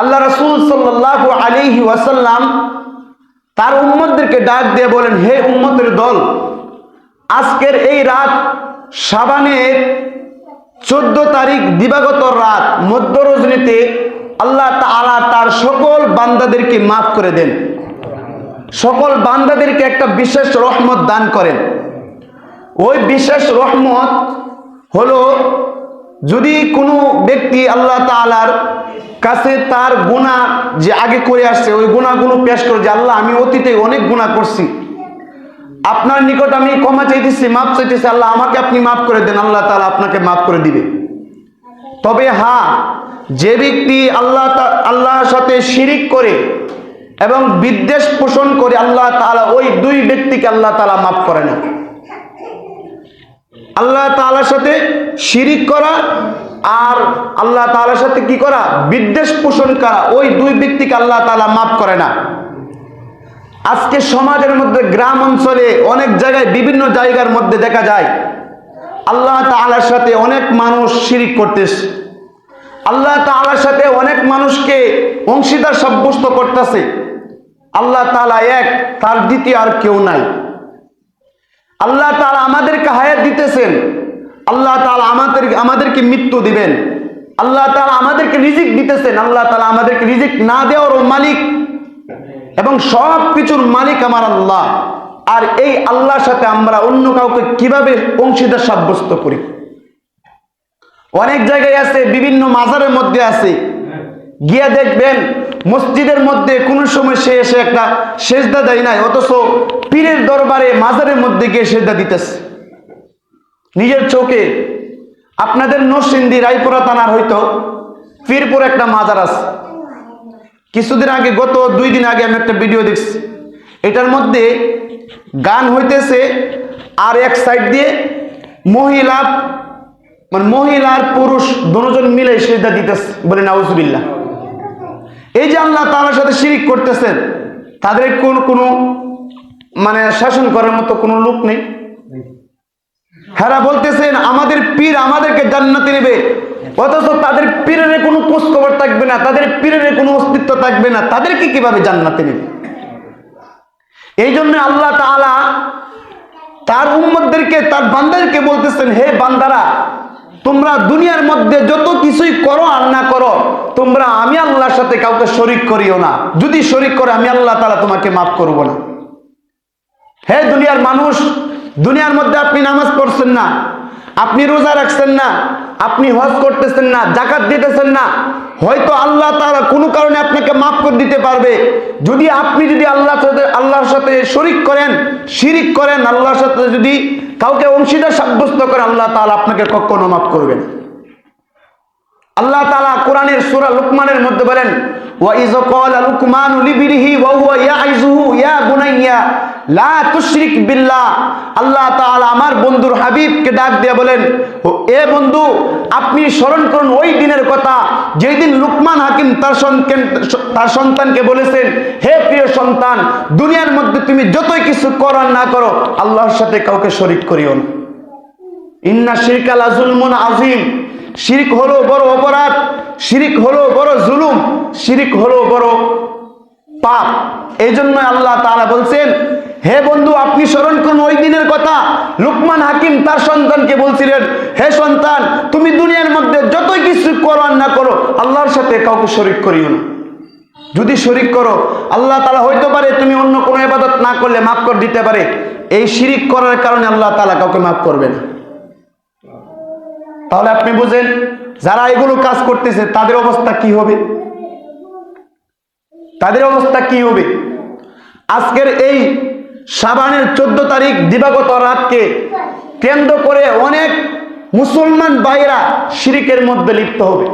আল্লাহ রসুল সাল্লাহ আলিহি ওয়াসাল্লাম তার উম্মতদেরকে ডাক দিয়ে বলেন, হে উম্মতের দল, আজকের এই রাত সাবানের চোদ্দ তারিখ দিবাগত রাত, মধ্য রজনীতে আল্লাহ তাআলা তার সকল বান্দাদেরকে মাফ করে দেন। সকল বান্দাদেরকে একটা বিশেষ রহমত দান করেন। ওই বিশেষ রহমত হলো, যদি কোনো ব্যক্তি আল্লাহ তাআলার কাছে তার গুণা যে আগে করে আসছে, ওই গুণাগুলো পেশ করে যে, আল্লাহ, আমি অতীতে অনেক গুণা করছি। আপনার নিকট আমি ক্ষমা চাইতেছি, মাফ চাইতেছি। আল্লাহ, আমাকে আপনি মাফ করে দেন। আল্লাহ তালা আপনাকে মাফ করে দিবে। তবে হ্যাঁ যে ব্যক্তি আল্লাহ আল্লাহর সাথে শিরিক করে এবং বিদ্বেষ পোষণ করে, আল্লাহ তালা ওই দুই ব্যক্তিকে আল্লাহ তালা মাফ করে না। আল্লাহ তাআলার সাথে শিরিক করা আর আল্লাহ তাআলার সাথে কি করা? বিদ্বেষ পোষণ করা। ওই দুই ব্যক্তিকে আল্লাহ তাআলা মাফ করে না। আজকে সমাজের মধ্যে, গ্রাম অঞ্চলে, অনেক জায়গায়, বিভিন্ন জায়গার মধ্যে দেখা যায়, আল্লাহ তাআলার সাথে অনেক মানুষ শিরিক করতেছে। আল্লাহ তাআলার সাথে অনেক মানুষকে অংশীদার সাব্যস্ত করতেছে। আল্লাহ তাআলা এক, তার দ্বিতীয় আর কেউ নাই। আল্লাহ তাআলা আমাদেরকে হায়াত দিতেছেন। আল্লাহ তাআলা আমাদের আমাদেরকে মৃত্যু দিবেন। আল্লাহ তাআলা আমাদেরকে রিজিক দিতেছেন। আল্লাহ তালা আমাদেরকে রিজিক না দেওয়ারও মালিক। এবং সব কিছুর মালিক আমার আল্লাহ। আর এই আল্লাহর সাথে আমরা অন্য কাউকে কীভাবে অংশীদার সাব্যস্ত করি? অনেক জায়গায় আছে, বিভিন্ন মাজারের মধ্যে আছে। গিয়ে দেখবেন মসজিদের মধ্যে কোনো সময় সে এসে একটা সেজদা দেয় নাই, অথচ পীরের দরবারে, মাজারের মধ্যে গিয়ে সেজদা দিতেছে। নিজের চোখে আপনাদের নরসিংদী, রায়পুরা থানার হয়তো পীরপুর একটা মাজার আছে। কিছুদিন আগে, গত দুই দিন আগে আমি একটা ভিডিও দেখছি। এটার মধ্যে গান হইতেছে আর এক সাইড দিয়ে মহিলা মানে মহিলা আর পুরুষ, দুজন মিলে সেজদা দিতেছে বলে নাউজুবিল্লাহ। এই যে আল্লাহ তাআলার সাথে শিরিক করতেছেন তাদের কোন, কোনো মানে শাসন করার মতো কোনো লোক নেই। হেরা বলতেছেন, আমাদের পীর আমাদেরকে জান্নাতে নেবে, অথচ তাদের পীরের কোনো খোঁজ খবর থাকবে না, তাদের পীরের কোনো অস্তিত্ব থাকবে না, তাদেরকে কীভাবে জান্নাতে নেবে? এই জন্য আল্লাহ তাআলা তার উম্মতদেরকে, তার বান্দাদেরকে বলতেছেন, হে বান্দারা তোমরা দুনিয়ার মধ্যে যত কিছুই করো আর না করো, তোমরা আমি আল্লাহর সাথে কাউকে শরিক করিও না। যদি শরিক করে, আমি আল্লাহ তাআলা তোমাকে মাফ করব না। হে দুনিয়ার মানুষ, দুনিয়ার মধ্যে আপনি নামাজ পড়ছেন না, আপনি রোজা রাখছেন না, আপনি হজ করতেছেন না জাকাত দিতেছেন না, হয়তো আল্লাহ তারা কোনো কারণে আপনাকে মাফ করে দিতে পারবে। যদি আপনি যদি আল্লাহর সাথে আল্লাহর সাথে শরিক করেন, শিরিক করেন, আল্লাহর সাথে যদি কাউকে অংশীদার সাব্যস্ত করে আল্লাহ তালা আপনাকে কখনো মাফ করবেন। আল্লাহ তাআলা কোরআনের সুরা লুকমানের মধ্যে বলেন ওয়াইজ কল লুকমান লিবিরিহি ওয়া হুয়া ইয়াইযুহু, ইয়া বুনাইয়া লা বিল্লাহ। আল্লাহ আমার বন্ধুর হাবিবকে ডাক দিয়ে বলেন এ বন্ধু, আপনি স্মরণ করুন ওই দিনের কথা লুকমান হাকিম তার সন্তান, তার সন্তানকে বলেছেন, হে প্রিয় সন্তান, দুনিয়ার মধ্যে তুমি যতই কিছু করো না করো, আল্লাহর সাথে কাউকে শরীক করিও না। ইন্না শিরকাল আজিম শিরিক হলো বড় অপরাধ, শিরিক হলো বড় জুলুম, শিরিক হলো বড় পাপ। এই জন্য আল্লাহ তারা বলছেন, হে বন্ধু, আপনি স্মরণ করুন, ওই দিনের কথা। লুকমান হাকিম তার সন্তানকে বলছিলেন, হে সন্তান, তুমি দুনিয়ার মধ্যে যতই কিছু করো আর না করো, আল্লাহর সাথে কাউকে শরিক করিও না। যদি শরিক করো, আল্লাহ তালা হইতে পারে তুমি অন্য কোনো এবাদত না করলে মাফ করে দিতে পারে। এই শিরিক করার কারণে আল্লাহ তালা কাউকে মাফ করবে না। তাহলে আপনি বুঝেন, যারা এগুলো কাজ করতেছে, তাদের অবস্থা কি হবে? তাদের অবস্থা কি হবে? আজকের এই সাবানের চোদ্দ তারিখ দিবাগত রাতকে কেন্দ্র করে অনেক মুসলমান ভাইরা শিরিকের মধ্যে লিপ্ত হবে।